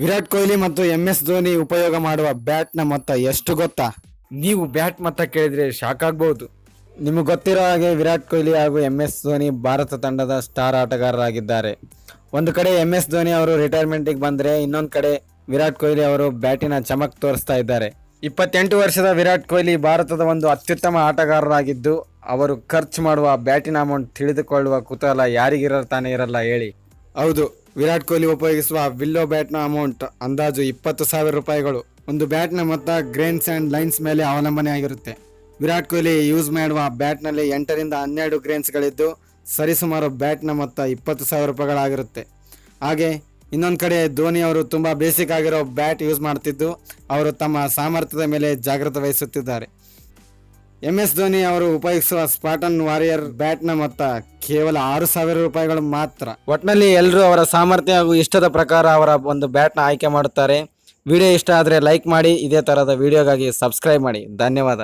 ವಿರಾಟ್ ಕೊಹ್ಲಿ ಮತ್ತು M S Dhoni ಉಪಯೋಗ ಮಾಡುವ ಬ್ಯಾಟ್ನ ಮೊತ್ತ ಎಷ್ಟು ಗೊತ್ತಾ? ನೀವು ಬ್ಯಾಟ್ ಮೊತ್ತ ಕೇಳಿದ್ರೆ ಶಾಕ್ ಆಗ್ಬಹುದು. ನಿಮಗೆ ಗೊತ್ತಿರೋ ಹಾಗೆ ವಿರಾಟ್ ಕೊಹ್ಲಿ ಹಾಗೂ ಎಂ ಎಸ್ ಧೋನಿ ಭಾರತ ತಂಡದ ಸ್ಟಾರ್ ಆಟಗಾರರಾಗಿದ್ದಾರೆ. ಒಂದು ಕಡೆ ಎಂ ಎಸ್ ಧೋನಿ ಅವರು ರಿಟೈರ್ಮೆಂಟಿಗೆ ಬಂದರೆ ಇನ್ನೊಂದು ಕಡೆ ವಿರಾಟ್ ಕೊಹ್ಲಿ ಅವರು ಬ್ಯಾಟಿನ ಚಮಕ್ ತೋರಿಸ್ತಾ ಇದ್ದಾರೆ. ಇಪ್ಪತ್ತೆಂಟು ವರ್ಷದ ವಿರಾಟ್ ಕೊಹ್ಲಿ ಭಾರತದ ಒಂದು ಅತ್ಯುತ್ತಮ ಆಟಗಾರರಾಗಿದ್ದು ಅವರು ಖರ್ಚು ಮಾಡುವ ಬ್ಯಾಟಿನ ಅಮೌಂಟ್ ತಿಳಿದುಕೊಳ್ಳುವ ಕುತೂಹಲ ಯಾರಿಗಿರತಾನೆ ಇರಲ್ಲ ಹೇಳಿ. ಹೌದು. ವಿರಾಟ್ ಕೊಹ್ಲಿ ಉಪಯೋಗಿಸುವ ವಿಲ್ಲೋ ಬ್ಯಾಟ್ನ ಅಮೌಂಟ್ ಅಂದಾಜು ಇಪ್ಪತ್ತು ಸಾವಿರ ರೂಪಾಯಿಗಳು. ಒಂದು ಬ್ಯಾಟ್ನ ಮೊತ್ತ ಗ್ರೇನ್ಸ್ ಆ್ಯಂಡ್ ಲೈನ್ಸ್ ಮೇಲೆ ಅವಲಂಬನೆ ಆಗಿರುತ್ತೆ. ವಿರಾಟ್ ಕೊಹ್ಲಿ ಯೂಸ್ ಮಾಡುವ ಬ್ಯಾಟ್ನಲ್ಲಿ ಎಂಟರಿಂದ ಹನ್ನೆರಡು ಗ್ರೇನ್ಸ್ಗಳಿದ್ದು ಸರಿಸುಮಾರು ಬ್ಯಾಟ್ನ ಮೊತ್ತ ಇಪ್ಪತ್ತು ಸಾವಿರ ರೂಪಾಯಿಗಳಾಗಿರುತ್ತೆ. ಹಾಗೆ ಇನ್ನೊಂದು ಕಡೆ ಧೋನಿ ಅವರು ತುಂಬ ಬೇಸಿಕ್ ಆಗಿರೋ ಬ್ಯಾಟ್ ಯೂಸ್ ಮಾಡ್ತಿದ್ದು, ಅವರು ತಮ್ಮ ಸಾಮರ್ಥ್ಯದ ಮೇಲೆ ಜಾಗ್ರತೆ ವಹಿಸುತ್ತಿದ್ದಾರೆ. ಎಂ ಎಸ್ ಧೋನಿ ಅವರು ಉಪಯೋಗಿಸುವ ಸ್ಪಾಟನ್ ವಾರಿಯರ್ ಬ್ಯಾಟ್ನ ಮೊತ್ತ ಕೇವಲ ಆರು ಸಾವಿರ ರೂಪಾಯಿಗಳು ಮಾತ್ರ. ಒಟ್ಟಿನಲ್ಲಿ ಎಲ್ಲರೂ ಅವರ ಸಾಮರ್ಥ್ಯ ಹಾಗೂ ಇಷ್ಟದ ಪ್ರಕಾರ ಅವರ ಒಂದು ಬ್ಯಾಟ್ನ ಆಯ್ಕೆ ಮಾಡುತ್ತಾರೆ. ವಿಡಿಯೋ ಇಷ್ಟ ಆದರೆ ಲೈಕ್ ಮಾಡಿ, ಇದೇ ಥರದ ವಿಡಿಯೋಗಾಗಿ ಸಬ್ಸ್ಕ್ರೈಬ್ ಮಾಡಿ. ಧನ್ಯವಾದ.